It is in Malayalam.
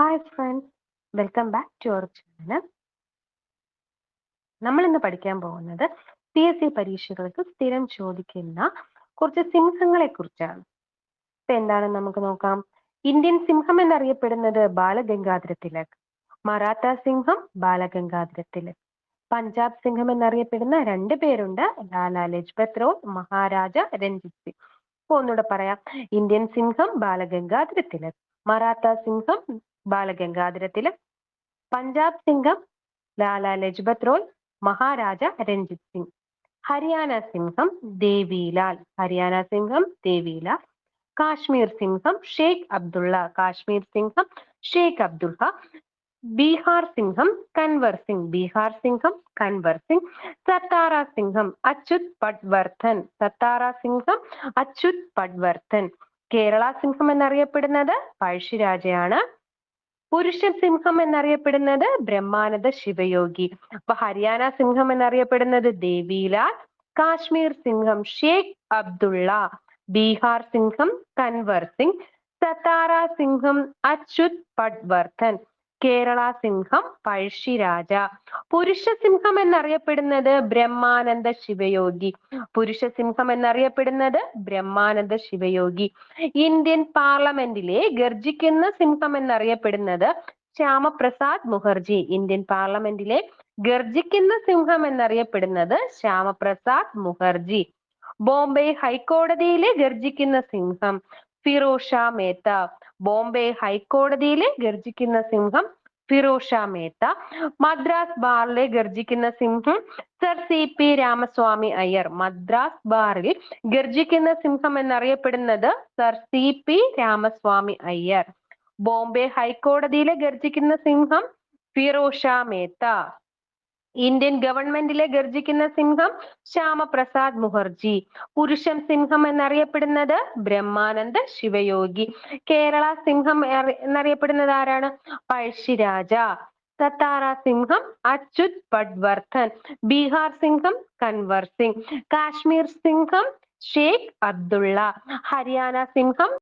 Hi friends welcome back to our channel നമ്മൾ ഇന്ന് പഠിക്കാൻ പോകുന്നത് പി എസ് സി പരീക്ഷകൾക്ക് സ്ഥിരം ചോദിക്കുന്ന കുറച്ച് സിംഹങ്ങളെ കുറിച്ചാണ്. ഇപ്പൊ എന്താണെന്ന് നമുക്ക് നോക്കാം. ഇന്ത്യൻ സിംഹം എന്നറിയപ്പെടുന്നത് ബാലഗംഗാധര തിലക് മറാത്ത സിംഹം ബാലഗംഗാധര തിലക് പഞ്ചാബ് സിംഹം എന്നറിയപ്പെടുന്ന രണ്ട് പേരുണ്ട്. ലാലാ ലജ്പത് റോയ് മഹാരാജ രഞ്ജിത് സിംഗ് ഒന്നുകൂടെ പറയാം. ഇന്ത്യൻ സിംഹം ബാലഗംഗാധര തിലക് മറാത്ത സിംഹം ബാലഗംഗാധര തിലക് പഞ്ചാബ് സിംഗം ലാലാ ലജ്പത് റോയ് മഹാരാജ രഞ്ജിത് സിംഗ്. ഹരിയാന സിംഹം ദേവിലാൽ. ഹരിയാന സിംഹം ദേവിലാൽ. കാശ്മീർ സിംഹം ഷേഖ് അബ്ദുള്ള. കാശ്മീർ സിംഹം ഷേഖ് അബ്ദുള്ള. ബീഹാർ സിംഹം കൻവർ സിംഗ്. ബീഹാർ സിംഹം കൻവർ സിംഗ്. സത്താറ സിംഹം അച്യുത് പട്വർദ്ധൻ. സത്താറ സിംഹം അച്യുത് പട്വർദ്ധൻ. കേരള സിംഹം എന്നറിയപ്പെടുന്നത് പഴശ്ശിരാജയാണ്. പുരുഷ സിംഹം എന്നറിയപ്പെടുന്നത് ബ്രഹ്മാനന്ദ ശിവയോഗി. അപ്പൊ ഹരിയാന സിംഹം എന്നറിയപ്പെടുന്നത് ദേവിലാൽ കാശ്മീർ സിംഹം ഷേഖ് അബ്ദുള്ള ബീഹാർ സിംഹം കൻവർ സിംഗ് സത്താറ സിംഹം അച്യുത് പട്വർദ്ധൻ. കേരള സിംഹം പഴശ്ശിരാജ പുരുഷ സിംഹം എന്നറിയപ്പെടുന്നത് ബ്രഹ്മാനന്ദ ശിവയോഗി. പുരുഷ സിംഹം എന്നറിയപ്പെടുന്നത് ബ്രഹ്മാനന്ദ ശിവയോഗി. ഇന്ത്യൻ പാർലമെന്റിലെ ഗർജിക്കുന്ന സിംഹം എന്നറിയപ്പെടുന്നത് ശ്യാമപ്രസാദ് മുഖർജി. ഇന്ത്യൻ പാർലമെന്റിലെ ഗർജിക്കുന്ന സിംഹം എന്നറിയപ്പെടുന്നത് ശ്യാമപ്രസാദ് മുഖർജി. ബോംബെ ഹൈക്കോടതിയിലെ ഗർജിക്കുന്ന സിംഹം ഫിറോഷ മേത്ത. ബോംബെ ഹൈക്കോടതിയിലെ ഗർജിക്കുന്ന സിംഹം ഫിറോഷ മേത്ത മദ്രാസ് ബാറിലെ ഗർജിക്കുന്ന സിംഹം sir C P Ramaswamy Iyer. Madras ബാറിൽ ഗർജിക്കുന്ന സിംഹം എന്നറിയപ്പെടുന്നത് sir C P Ramaswamy Iyer. Bombay ഹൈക്കോടതിയിലെ ഗർജിക്കുന്ന സിംഹം ഫിറോഷ മേത്ത. ഇന്ത്യൻ ഗവൺമെന്റിലെ ഗർജിക്കുന്ന സിംഹം ശ്യാമപ്രസാദ് മുഖർജി. പുരുഷൻ സിംഹം എന്നറിയപ്പെടുന്നത് ബ്രഹ്മാനന്ദ ശിവയോഗി. കേരള സിംഹം എന്നറിയപ്പെടുന്നത് ആരാണ്? പഴശ്ശിരാജ. സത്താറ സിംഹം അച്യുത് പട്വർദ്ധൻ. ബീഹാർ സിംഹം കൻവർ സിംഗ്. കാശ്മീർ സിംഹം ഷേഖ് അബ്ദുള്ള. ഹരിയാന സിംഹം